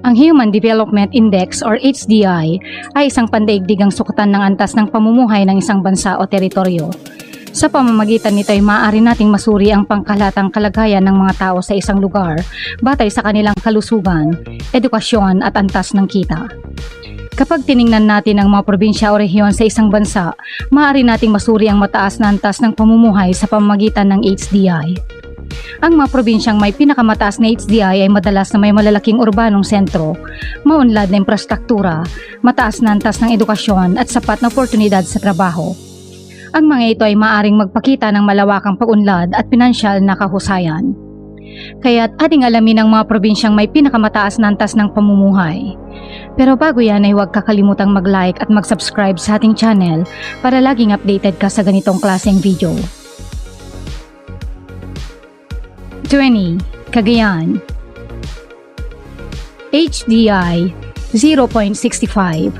Ang Human Development Index or HDI ay isang pandaigdigang sukatan ng antas ng pamumuhay ng isang bansa o teritoryo. Sa pamamagitan nito ay maaari nating masuri ang pangkalatang kalagayan ng mga tao sa isang lugar batay sa kanilang kalusugan, edukasyon at antas ng kita. Kapag tiningnan natin ang mga probinsya o rehiyon sa isang bansa, maaari nating masuri ang mataas na antas ng pamumuhay sa pamamagitan ng HDI. Ang mga probinsyang may pinakamataas na HDI ay madalas na may malalaking urbanong sentro, maunlad na infrastruktura, mataas na antas ng edukasyon at sapat na oportunidad sa trabaho. Ang mga ito ay maaring magpakita ng malawakang pag-unlad at pinansyal na kahusayan. Kaya't ating alamin ang mga probinsyang may pinakamataas na antas ng pamumuhay. Pero bago yan ay huwag kakalimutang mag-like at mag-subscribe sa ating channel para laging updated ka sa ganitong klaseng video. 20. Cagayan HDI 0.65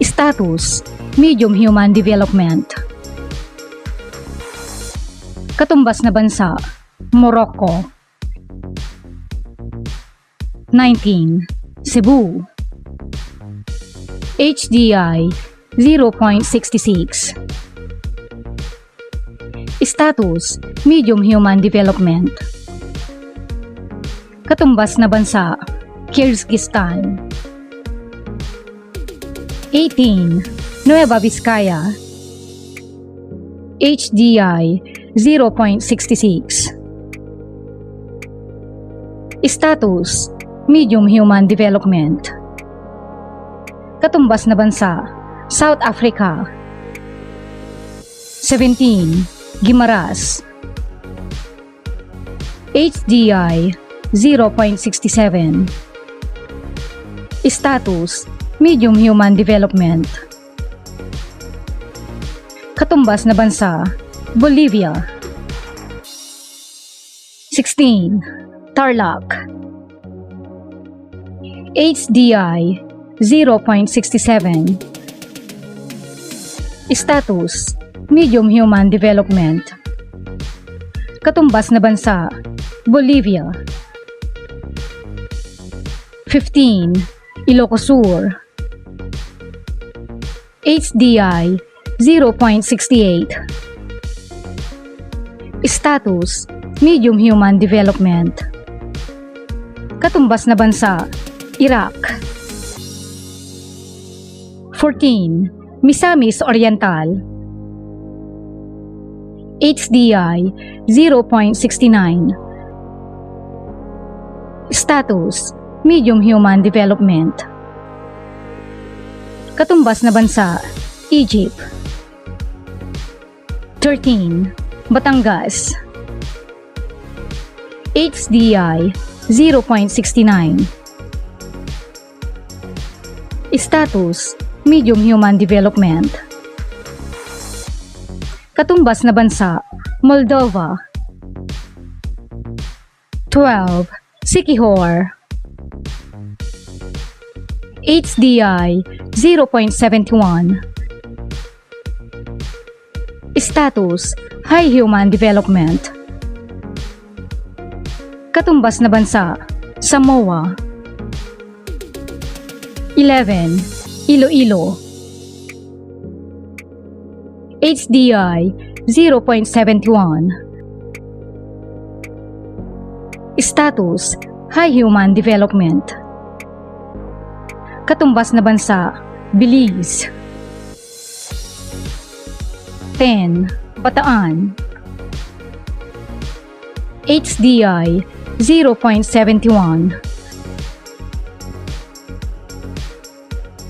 Status Medium Human Development Katumbas na bansa Morocco 19. Cebu HDI 0.66 Status Medium Human Development Katumbas na bansa Kyrgyzstan 18. Nueva Vizcaya HDI 0.66 Status Medium Human Development Katumbas na bansa South Africa 17. Gimaras. HDI 0.67 Status Medium Human Development. Katumbas na bansa Bolivia. 16. Tarlac. HDI 0.67 Status Medium Human Development. Katumbas na bansa Bolivia. 15. Ilocos Sur. HDI 0.68 Status Medium Human Development. Katumbas na bansa Iraq. 14. Misamis Oriental HDI 0.69 Status Medium Human Development. Katumbas na bansa Egypt. 13. Batangas. HDI 0.69 Status Medium Human Development Katumbas na bansa Moldova 12. Sikihor HDI 0.71 Status High Human Development Katumbas na bansa Samoa 11. Iloilo HDI 0.71 Status High Human Development. Katumbas na bansa Belize. 10. Bataan. HDI 0.71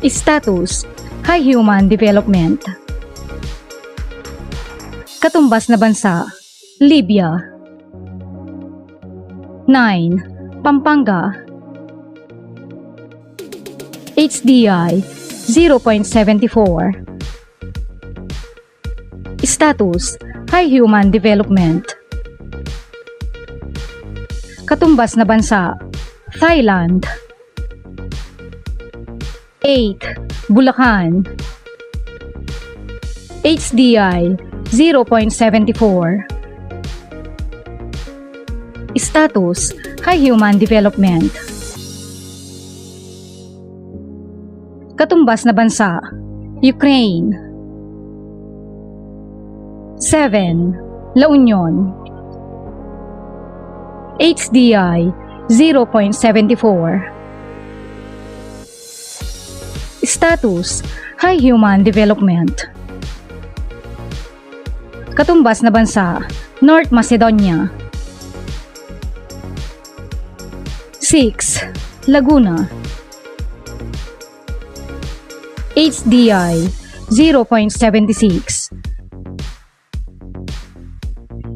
Status High Human Development Katumbas na bansa Libya 9. Pampanga HDI 0.74 Status High Human Development Katumbas na bansa Thailand 8. Bulacan HDI 0.74 Status High Human Development. Katumbas na bansa Ukraine. 7. La Union. HDI 0.74 Status High Human Development Katumbas na bansa North Macedonia 6. Laguna HDI 0.76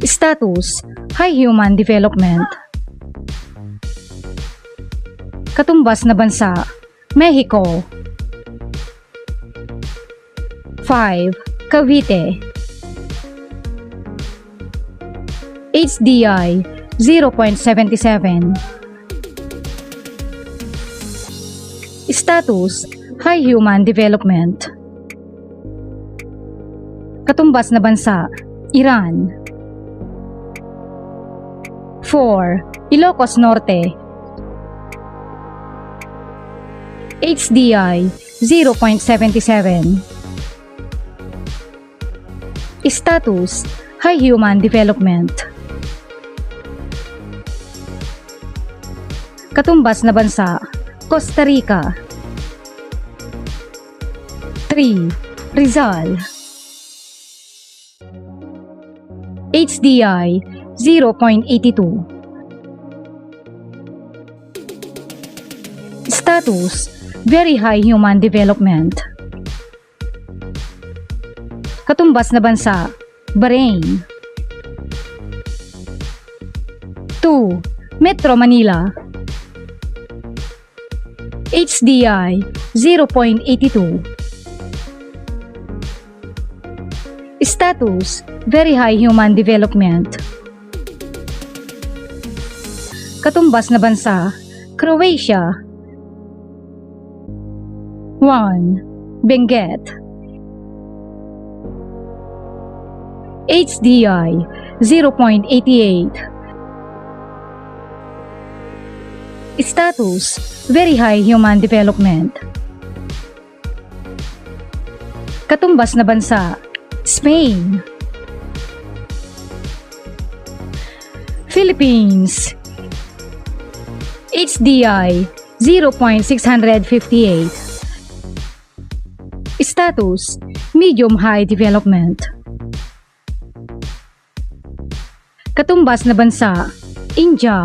Status High Human Development Katumbas na bansa Mexico 5. Cavite HDI 0.77 Status High Human Development. Katumbas na bansa Iran. 4. Ilocos Norte. HDI 0.77 Status High Human Development Katumbas na bansa Costa Rica 3. Rizal HDI 0.82 Status Very High Human Development Katumbas na bansa Bahrain 2. Metro Manila HDI 0.82 Status Very High Human Development. Katumbas na bansa Croatia. 1. Benguet. HDI 0.88 Status Very High Human Development. Katumbas na bansa Spain. Philippines. HDI 0.658 Status Medium High Development. Katumbas na bansa India